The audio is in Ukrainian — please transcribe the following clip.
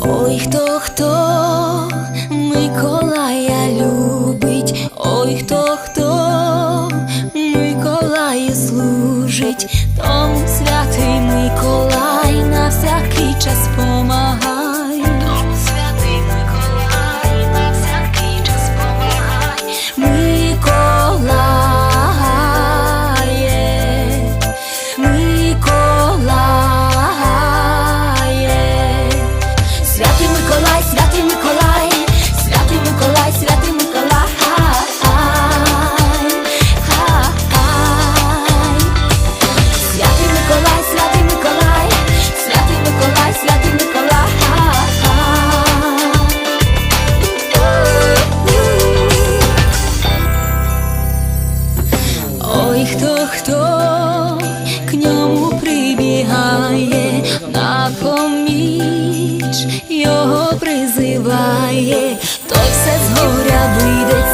Ой, хто, хто? Миколая любить, ой, хто, хто? Миколаю служить, тому свят. хто хто к ньому прибігає, на поміч його призиває, той все згоря. вийде.